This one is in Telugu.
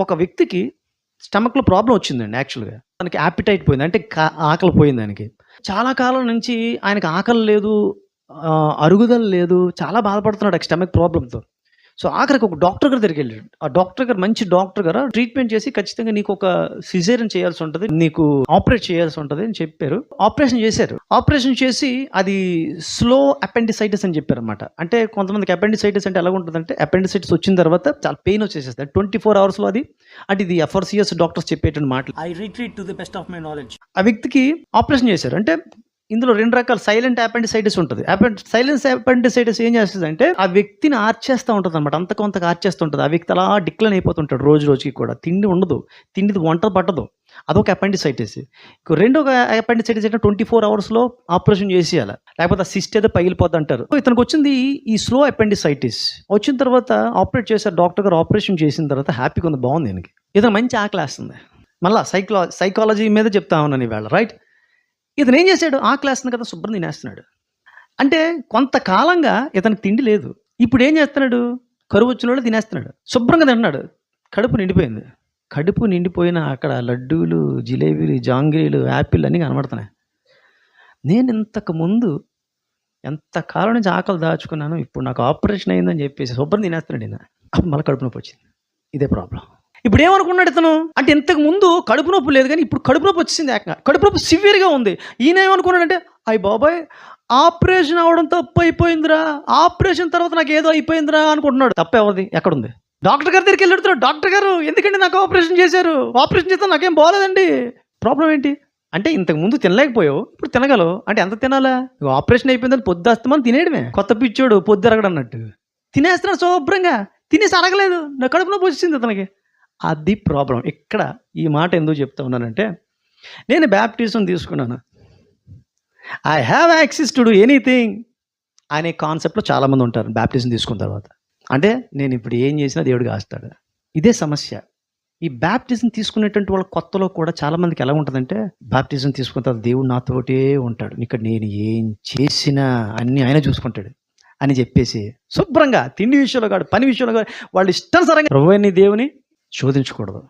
ఒక వ్యక్తికి స్టమక్‌లో ప్రాబ్లం వచ్చిందండి యాక్చువల్‌గా. తనకి యాపిటైట్ పోయింది. అంటే ఆకలి పోయింది ఆయనకి. చాలా కాలం నుంచి ఆయనకి ఆకలి లేదు. అరుగుదల లేదు. చాలా బాధపడుతున్నాడు ఆ స్టమక్ ప్రాబ్లమ్‌తో. సో, ఆఖరికి ఒక డాక్టర్ గారి దగ్గరికెళ్ళాడు. ఆ డాక్టర్ గారు మంచి డాక్టర్ గారు ట్రీట్మెంట్ చేసి ఖచ్చితంగా నీకొక సిజేరియన్ చేయాల్సి ఉంటది. నీకు ఆపరేట్ చేయాల్సి ఉంటది అని చెప్పారు. ఆపరేషన్ చేశారు. ఆపరేషన్ చేసి అది స్లో అపెండిసైటిస్ అని చెప్పారన్నమాట. అంటే కొంతమందికి అపెండిసైటిస్ అంటే ఎలాగుంటదంటే అపెండిసైటిస్ వచ్చిన తర్వాత చాలా పెయిన్ వచ్చేసేస్తది. 24 అవర్స్‌లో అది అంటే ఇది ఎఫ్ఆర్‌సీఎస్ డాక్టర్స్ చెప్పేటువంటి మాటలు. I retreat to the best of my knowledge. ఆ వ్యక్తికి ఆపరేషన్ చేశారు. అంటే ఇందులో రెండు రకాల సైలెంట్ అపెండిసైటిస్ ఉంటుంది సైలెంట్ అపెండిసైటిస్ ఏం చేస్తదంటే ఆ వ్యక్తిని ఆర్చేస్తూ ఉంటుంది అనమాట అంతకు కొంత ఆర్చేస్తూ ఉంటుంది ఆ వ్యక్తి అలా డిక్లైన్ అయిపోతుంటాడు రోజు రోజుకి కూడా. తిండి ఉండదు. తిండిది వంట పట్టదు. అదొక అపెండిసైటిస్. రెండో అపెండిసైటిస్ అంటే 24 అవర్స్‌లో ఆపరేషన్ చేసేయాలి లేకపోతే ఆ సిస్ట్ ఏదో పగిలిపోతా అంటారు ఇతనికి వచ్చింది ఈ స్లో అపెండిసైటిస్. వచ్చిన తర్వాత ఆపరేట్ చేశారు. డాక్టర్ గారు ఆపరేషన్ చేసిన తర్వాత హ్యాపీగా ఉంది. బాగుంది దీనికి ఇతను మంచి ఆకలేస్తుంది. మళ్ళీ సైకలా సైకాలజీ మీద చెప్తా ఉన్నాను ఈవేళ. రైట్? ఇతను ఏం చేశాడు? ఆ క్లాస్ని కదా! శుభ్రం తినేస్తున్నాడు. అంటే కొంతకాలంగా ఇతనికి తిండి లేదు. ఇప్పుడు ఏం చేస్తున్నాడు? కరువు వచ్చినోళ్ళు తినేస్తున్నాడు. శుభ్రంగా తింటున్నాడు. కడుపు నిండిపోయింది. కడుపు నిండిపోయిన అక్కడ లడ్డూలు, జిలేబీలు, జాంగ్రీలు, యాపిల్ అన్నీ కనబడుతున్నాయి. నేను ఇంతకు ముందు ఎంత కాలం నుంచి ఆకలి దాచుకున్నాను. ఇప్పుడు నాకు ఆపరేషన్ అయిందని చెప్పేసి శుభ్రం తినేస్తున్నాడు ఈయన. అప్పుడు మళ్ళీ కడుపు నొప్పి వచ్చింది. ఇదే ప్రాబ్లమ్. ఇప్పుడు ఏమనుకున్నాడు ఇతను? అంటే ఇంతకు ముందు కడుపు నొప్పి లేదు కానీ ఇప్పుడు కడుపు నొప్పి వచ్చింది ఏకంగా. కడుపు నొప్పి సివియర్‌గా ఉంది. ఈయన ఏమనుకున్నాడంటే అయ్య బాబాయ్ ఆపరేషన్ అవడం తప్పు అయిపోయిందిరా. ఆపరేషన్ తర్వాత నాకు ఏదో అయిపోయిందిరా అనుకుంటున్నాడు. తప్పు ఎవరిది? ఎక్కడుంది? డాక్టర్ గారి దగ్గరికి వెళ్ళి డాక్టర్ గారు ఎందుకండి నాకు ఆపరేషన్ చేశారు? ఆపరేషన్ చేస్తే నాకేం బాలేదండి. ప్రాబ్లం ఏంటి? అంటే ఇంతకు ముందు తినలేకపోయావు. ఇప్పుడు తినగలవు. అంటే ఎంత తినాలా? ఆపరేషన్ అయిపోయిందని పొద్దస్తమాను తినేయడమే. కొత్త పిచ్చోడు పొద్దు అరగడన్నట్టు. తినేస్తున్నాడు శుభ్రంగా. తినేసి అరగలేదు. నా కడుపు నొప్పి వచ్చింది అతనికి. అది ప్రాబ్లం ఇక్కడ ఈ మాట ఎందుకు చెప్తా ఉన్నానంటే నేను బ్యాప్టిజం తీసుకున్నాను. I have access to do anything అనే కాన్సెప్ట్‌లో చాలామంది ఉంటారు బ్యాప్టిజం తీసుకున్న తర్వాత. అంటే నేను ఇప్పుడు ఏం చేసినా దేవుడు కాస్తాడు. ఇదే సమస్య. ఈ బ్యాప్టిజం తీసుకునేటువంటి వాళ్ళ కొత్తలో కూడా చాలామందికి ఎలా ఉంటుందంటే బ్యాప్టిజం తీసుకున్న తర్వాత దేవుడు నాతోటే ఉంటాడు. ఇక్కడ నేను ఏం చేసినా అన్నీ ఆయన చూసుకుంటాడు. అని చెప్పేసి శుభ్రంగా తిండి విషయంలో కాదు, పని విషయంలో కాదు వాళ్ళు ఇష్టానుసారంగా ప్రభువైన దేవుని శోధించకూడదు.